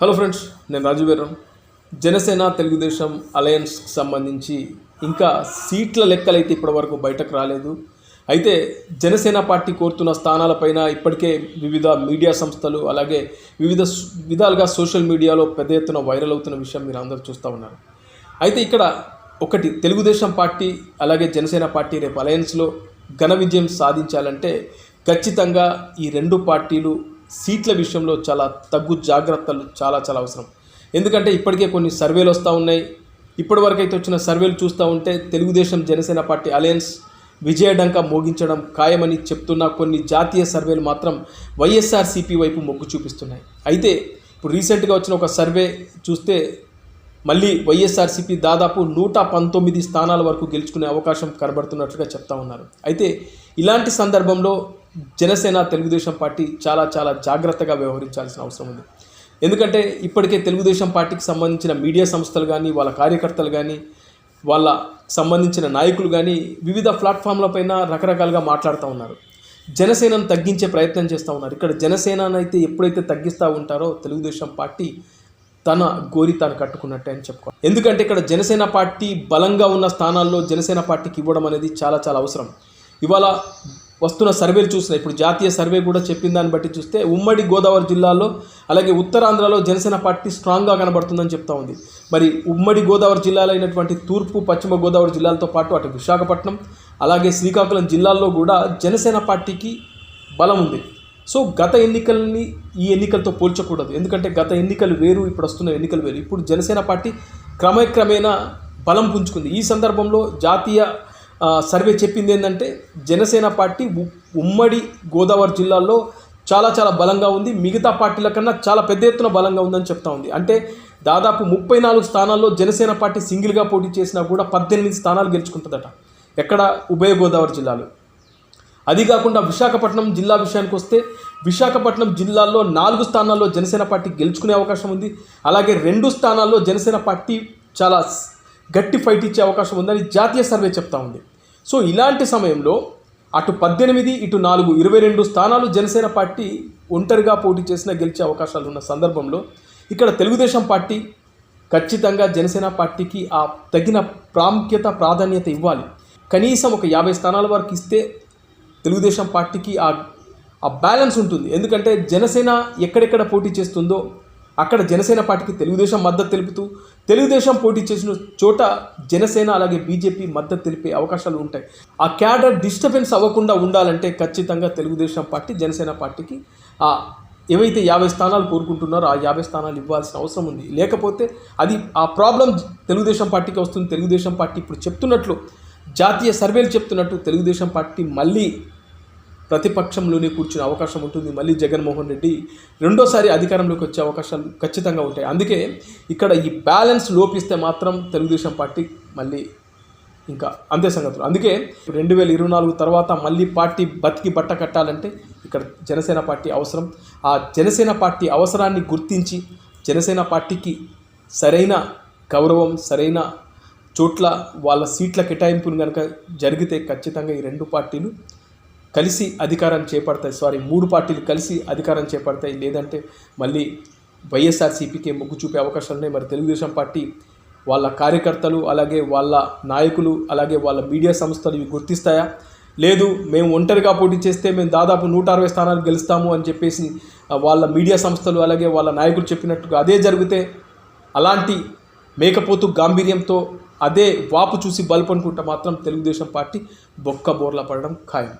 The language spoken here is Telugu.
హలో ఫ్రెండ్స్ నేను రాజు వీరం జనసేన తెలుగుదేశం అలయన్స్కి సంబంధించి ఇంకా సీట్ల లెక్కలైతే ఇప్పటివరకు బయటకు రాలేదు. అయితే జనసేన పార్టీ కోరుతున్న స్థానాలపైన ఇప్పటికే వివిధ మీడియా సంస్థలు అలాగే వివిధ విధాలుగా సోషల్ మీడియాలో పెద్ద ఎత్తున వైరల్ అవుతున్న విషయం మీరు అందరూ చూస్తూ ఉన్నారు. అయితే ఇక్కడ ఒకటి తెలుగుదేశం పార్టీ అలాగే జనసేన పార్టీ రేపు అలయన్స్లో ఘన విజయం సాధించాలంటే ఖచ్చితంగా ఈ రెండు పార్టీలు సీట్ల విషయంలో చాలా తగ్గు జాగ్రత్తలు చాలా చాలా అవసరం. ఎందుకంటే ఇప్పటికే కొన్ని సర్వేలు వస్తూ ఉన్నాయి. ఇప్పటివరకైతే వచ్చిన సర్వేలు చూస్తూ ఉంటే తెలుగుదేశం జనసేన పార్టీ అలయన్స్ విజయడంక మోగించడం ఖాయమని చెప్తున్న కొన్ని జాతీయ సర్వేలు మాత్రం వైఎస్ఆర్సీపీ వైపు మొగ్గు చూపిస్తున్నాయి. అయితే ఇప్పుడు రీసెంట్గా వచ్చిన ఒక సర్వే చూస్తే మళ్ళీ వైఎస్ఆర్సీపీ దాదాపు నూట పంతొమ్మిది స్థానాల వరకు గెలుచుకునే అవకాశం కనబడుతున్నట్లుగా చెప్తా ఉన్నారు. అయితే ఇలాంటి సందర్భంలో జనసేన తెలుగుదేశం పార్టీ చాలా చాలా జాగ్రత్తగా వ్యవహరించాల్సిన అవసరం ఉంది. ఎందుకంటే ఇప్పటికే తెలుగుదేశం పార్టీకి సంబంధించిన మీడియా సంస్థలు కానీ వాళ్ళ కార్యకర్తలు కానీ వాళ్ళ సంబంధించిన నాయకులు కానీ వివిధ ప్లాట్ఫామ్లపైన రకరకాలుగా మాట్లాడుతూ ఉన్నారు. జనసేనను తగ్గించే ప్రయత్నం చేస్తూ ఉన్నారు. ఇక్కడ జనసేనను అయితే ఎప్పుడైతే తగ్గిస్తూ ఉంటారో తెలుగుదేశం పార్టీ తన గోరి తాను కట్టుకున్నట్టే అని చెప్పుకోవాలి. ఎందుకంటే ఇక్కడ జనసేన పార్టీ బలంగా ఉన్న స్థానాల్లో జనసేన పార్టీకి ఇవ్వడం అనేది చాలా చాలా అవసరం. ఇవాళ వస్తున్న సర్వేలు చూసిన ఇప్పుడు జాతీయ సర్వే కూడా చెప్పిన దాన్ని బట్టి చూస్తే ఉమ్మడి గోదావరి జిల్లాలో అలాగే ఉత్తరాంధ్రలో జనసేన పార్టీ స్ట్రాంగ్గా కనబడుతుందని చెప్తా ఉంది. మరి ఉమ్మడి గోదావరి జిల్లాలో అయినటువంటి తూర్పు పశ్చిమ గోదావరి జిల్లాలతో పాటు అటు విశాఖపట్నం అలాగే శ్రీకాకుళం జిల్లాల్లో కూడా జనసేన పార్టీకి బలం ఉంది. సో గత ఎన్నికల్ని ఈ ఎన్నికలతో పోల్చకూడదు. ఎందుకంటే గత ఎన్నికలు వేరు ఇప్పుడు వస్తున్న ఎన్నికలు వేరు. ఇప్పుడు జనసేన పార్టీ క్రమక్రమేణా బలం పుంజుకుంది. ఈ సందర్భంలో జాతీయ సర్వే చెప్పింది ఏంటంటే జనసేన పార్టీ ఉ- ఉమ్మడి గోదావరి జిల్లాల్లో చాలా చాలా బలంగా ఉంది. మిగతా పార్టీల కన్నా చాలా పెద్ద ఎత్తున బలంగా ఉందని చెప్తా ఉంది. అంటే దాదాపు ముప్పై నాలుగు స్థానాల్లో జనసేన పార్టీ సింగిల్గా పోటీ చేసినా కూడా పద్దెనిమిది స్థానాలు గెలుచుకుంటుందట. ఎక్కడ? ఉభయ గోదావరి జిల్లాలో. అది కాకుండా విశాఖపట్నం జిల్లా విషయానికి వస్తే విశాఖపట్నం జిల్లాలో నాలుగు స్థానాల్లో జనసేన పార్టీ గెలుచుకునే అవకాశం ఉంది. అలాగే రెండు స్థానాల్లో జనసేన పార్టీ చాలా గట్టి ఫైట్ ఇచ్చే అవకాశం ఉందని జాతీయ సర్వే చెప్తా ఉంది. సో ఇలాంటి సమయంలో అటు పద్దెనిమిది ఇటు నాలుగు ఇరవై రెండు స్థానాలు జనసేన పార్టీ ఒంటరిగా పోటీ చేసిన గెలిచే అవకాశాలు ఉన్న సందర్భంలో ఇక్కడ తెలుగుదేశం పార్టీ ఖచ్చితంగా జనసేన పార్టీకి ఆ తగిన ప్రాముఖ్యత ప్రాధాన్యత ఇవ్వాలి. కనీసం ఒక యాభై స్థానాల వరకు ఇస్తే తెలుగుదేశం పార్టీకి ఆ ఆ బ్యాలెన్స్ ఉంటుంది. ఎందుకంటే జనసేన ఎక్కడెక్కడ పోటీ చేస్తుందో అక్కడ జనసేన పార్టీకి తెలుగుదేశం మద్దతు తెలుపుతూ తెలుగుదేశం పోటీ చేసిన చోట జనసేన అలాగే బీజేపీ మద్దతు తెలిపే అవకాశాలు ఉంటాయి. ఆ క్యాడర్ డిస్టర్బెన్స్ అవ్వకుండా ఉండాలంటే ఖచ్చితంగా తెలుగుదేశం పార్టీ జనసేన పార్టీకి ఆ ఏవైతే యాభై స్థానాలు కోరుకుంటున్నారో ఆ యాభై స్థానాలు ఇవ్వాల్సిన అవసరం ఉంది. లేకపోతే అది ఆ ప్రాబ్లం తెలుగుదేశం పార్టీకి వస్తుంది. తెలుగుదేశం పార్టీ ఇప్పుడు చెప్తున్నట్లు జాతీయ సర్వేలు చెప్తున్నట్టు తెలుగుదేశం పార్టీ మళ్ళీ ప్రతిపక్షంలోనే కూర్చునే అవకాశం ఉంటుంది. మళ్ళీ జగన్మోహన్ రెడ్డి రెండోసారి అధికారంలోకి వచ్చే అవకాశాలు ఖచ్చితంగా ఉంటాయి. అందుకే ఇక్కడ ఈ బ్యాలెన్స్ లోపిస్తే మాత్రం తెలుగుదేశం పార్టీ మళ్ళీ ఇంకా అంతే సంగతులు. అందుకే రెండు వేల ఇరవై నాలుగు తర్వాత మళ్ళీ పార్టీ బతికి బట్ట కట్టాలంటే ఇక్కడ జనసేన పార్టీ అవసరం. ఆ జనసేన పార్టీ అవసరాన్ని గుర్తించి జనసేన పార్టీకి సరైన గౌరవం సరైన చోట్ల వాళ్ళ సీట్ల కేటాయింపులు కనుక జరిగితే ఖచ్చితంగా ఈ రెండు పార్టీలు కలిసి అధికారం చేపడతాయి. సారీ మూడు పార్టీలు కలిసి అధికారం చేపడతాయి. లేదంటే మళ్ళీ వైఎస్ఆర్సీపీకే మొగ్గు చూపే అవకాశాలు ఉన్నాయి. మరి తెలుగుదేశం పార్టీ వాళ్ళ కార్యకర్తలు అలాగే వాళ్ళ నాయకులు అలాగే వాళ్ళ మీడియా సంస్థలు ఇవి గుర్తిస్తాయా? లేదు మేము ఒంటరిగా పోటీ చేస్తే మేము దాదాపు నూట అరవై స్థానాలు గెలుస్తాము అని చెప్పేసి వాళ్ళ మీడియా సంస్థలు అలాగే వాళ్ళ నాయకులు చెప్పినట్టుగా అదే జరిగితే అలాంటి మేకపోతు గాంభీర్యంతో అదే వాపు చూసి బల్పనుకుంటే మాత్రం తెలుగుదేశం పార్టీ బొక్క బోర్లా పడడం ఖాయం.